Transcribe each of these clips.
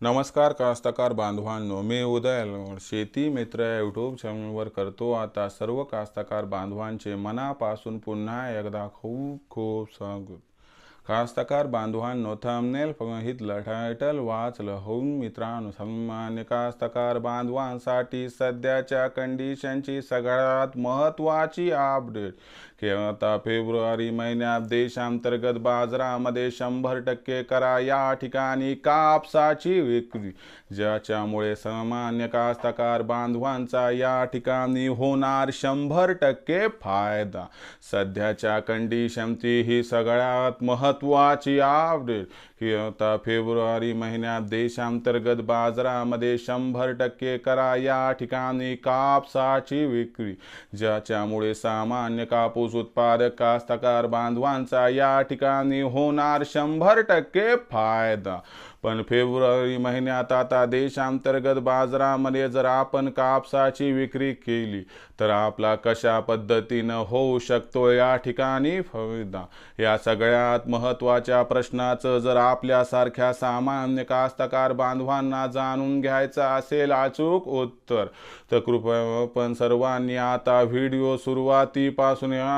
नमस्कार कास्तकार बांधवांनो. मी उदय शेती मित्र यूट्यूब चॅनलवर करतो आता सर्व कास्तकार बांधवांचे मनापासून पुन्हा एकदा खूप खूप स्वागत. कास्तकार बांधवांनो थंबनेल बघितलं टायटल वाचलं होऊन मित्रांनो सन्मान्य कास्तकार बांधवांसाठी सध्याच्या कंडिशनची सगळ्यात महत्त्वाची अपडेट आता फेब्रुवारी महिन्यात देशांतर्गत बाजारामध्ये शंभर टक्के करा या ठिकाणी कापसाची विक्री ज्याच्यामुळे सामान्य कास्तकार बांधवांचा या ठिकाणी होणार शंभर टक्के फायदा. सध्याच्या कंडिशनची ही सगळ्यात महत्त्वाची अपडेट की आता फेब्रुवारी महिन्यात देशांतर्गत बाजारामध्ये शंभर टक्के करा या ठिकाणी कापसाची विक्री ज्याच्यामुळे सामान्य कापूस उत्पादक कास्तकार बांधवांचा या ठिकाणी होणार शंभर टक्के फायदा. पण फेब्रुवारी महिन्यात आता देशांतर्गत बाजारामध्ये जर आपण कापसाची विक्री केली तर आपला कशा पद्धतीनं होऊ शकतो या ठिकाणी फायदा? या सगळ्यात महत्त्वाच्या प्रश्नाचं जर आपल्यासारख्या सामान्य कास्तकार बांधवांना जाणून घ्यायचं असेल अचूक उत्तर तर कृपया पण सर्वांनी आता व्हिडिओ सुरुवातीपासून या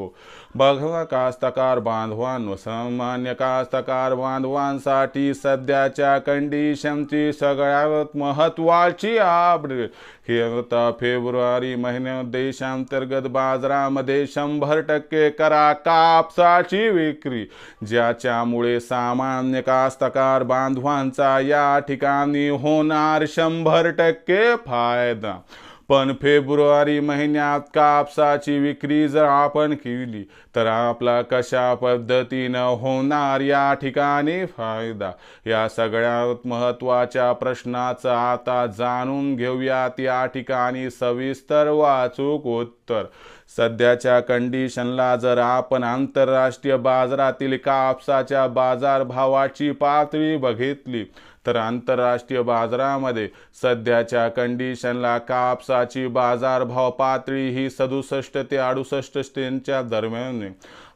बघा कास्तकार बांधवांनो सामान्य कास्तकार बांधवांसाठी सध्याच्या कंडिशनची सगळ्यात महत्त्वाची अपडेट हे आता फेब्रुवारी महिन्यात देशांतर्गत बाजारामध्ये शंभर टक्के करा कापसाची विक्री ज्याच्यामुळे सामान्य कास्तकार बांधवांचा या ठिकाणी होणार शंभर टक्के फायदा। पण फेब्रुवारी महिन्यात कापसाची विक्री जर आपण केली तर आपला कशा पद्धतीनं होणार या ठिकाणी फायदा? या सगळ्यात महत्त्वाच्या प्रश्नाचं आता जाणून घेऊयात. या ठिकाणी सविस्तर वाचूक उत्तर. सध्याच्या कंडिशनला जर आपण आंतरराष्ट्रीय बाजारातील कापसाच्या बाजारभावाची पातळी बघितली तर आंतरराष्ट्रीय बाजारामध्ये सध्याच्या कंडिशनला कापसाची बाजारभाव पातळी ही सदुसष्ट ते अडुसष्ट स्टेनच्या दरम्यान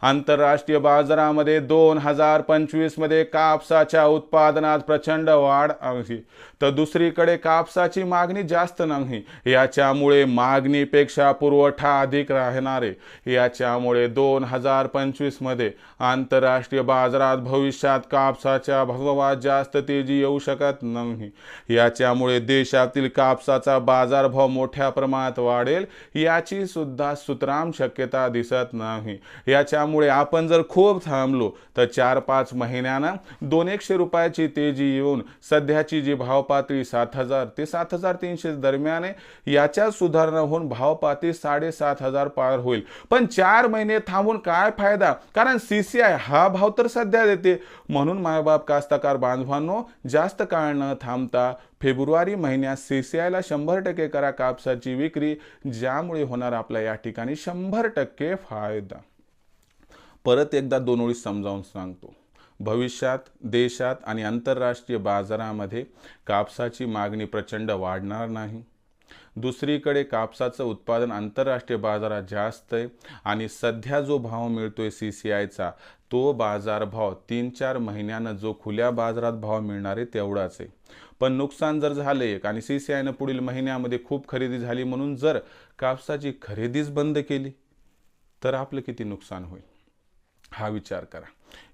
आंतरराष्ट्रीय बाजारामध्ये दोन हजार पंचवीसमध्ये कापसाच्या उत्पादनात प्रचंड वाढ आहे. तर दुसरीकडे कापसाची मागणी जास्त नाही. याच्यामुळे मागणीपेक्षा पुरवठा अधिक राहणार आहे. याच्यामुळे दोन हजार पंचवीसमध्ये आंतरराष्ट्रीय बाजारात भविष्यात कापसाच्या भावात जास्त तेजी येऊ शकत नाही. याच्यामुळे देशातील कापसाचा बाजारभाव मोठ्या प्रमाणात वाढेल याची सुद्धा सुतराम शक्यता दिसत नाही. याच्यामुळे आपण जर खूप थांबलो तर चार पाच महिन्यानं दोन एकशे रुपयाची तेजी येऊन सध्याची जी भाव पातळी सात हजार ते सात हजार तीनशे दरम्यान आहे याच्यात सुधारणा होऊन भाव पातळी साडेसात हजार पार होईल. पण चार महिने थांबून काय फायदा? कारण सी सी आय हा भाव तर सध्या देते. म्हणून मायबाप कास्तकार बांधवांनो जास्त काळ न थांबता फेब्रुवारी महिन्यात सी सी आयला शंभर टक्के करा कापसाची विक्री ज्यामुळे होणार आपल्या या ठिकाणी शंभर टक्के फायदा. परत एकदा दोन ओळी समजावून सांगतो. भविष्यात देशात आणि आंतरराष्ट्रीय बाजारामध्ये कापसाची मागणी प्रचंड वाढणार नाही. दुसरीकडे कापसाचं उत्पादन आंतरराष्ट्रीय बाजारात जास्त आहे आणि सध्या जो भाव मिळतोय सी सी आयचा तो बाजारभाव तीन चार महिन्यानं जो खुल्या बाजारात भाव मिळणार आहे तेवढाच आहे. पण नुकसान जर झालं एक आणि सी सी आयनं पुढील महिन्यामध्ये खूप खरेदी झाली म्हणून जर कापसाची खरेदीच बंद केली तर आपलं किती नुकसान होईल? हा विचार करा.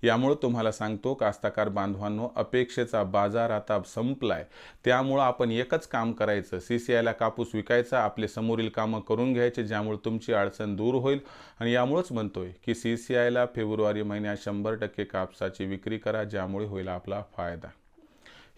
यामुळं तुम्हाला सांगतो कास्ताकार बांधवांनो अपेक्षेचा बाजार आता संपलाय. त्यामुळं आपण एकच काम करायचं सी सी आयला कापूस विकायचा आपले समोरील कामं करून घ्यायचे ज्यामुळे तुमची अडचण दूर होईल. आणि यामुळंच म्हणतोय की सी सी आयला फेब्रुवारी महिन्यात शंभर टक्के कापसाची विक्री करा ज्यामुळे होईल आपला फायदा.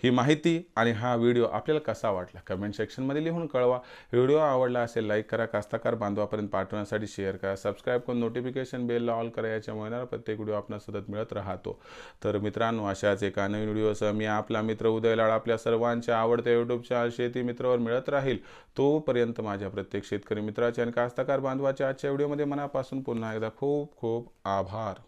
ही माहिती आणि हा व्हिडिओ आपल्याला कसा वाटला? कमेंट सेक्शनमध्ये लिहून कळवा. व्हिडिओ आवडला असेल लाईक करा. कास्ताकार बांधवापर्यंत पाठवण्यासाठी शेअर करा. सबस्क्राईब करून नोटिफिकेशन बेलला ऑल करा. याच्यामुळे ना प्रत्येक व्हिडिओ आपला सतत मिळत राहतो. तर मित्रांनो अशाच एका नवीन व्हिडिओसह मी आपला मित्र उदय लाड आपल्या सर्वांच्या आवडत्या यूट्यूब चॅनल शेती मित्रावर मिळत राहील. तोपर्यंत माझ्या प्रत्येक शेतकरी मित्राचे आणि कास्ताकार बांधवाच्या आजच्या व्हिडिओमध्ये मनापासून पुन्हा एकदा खूप खूप आभार.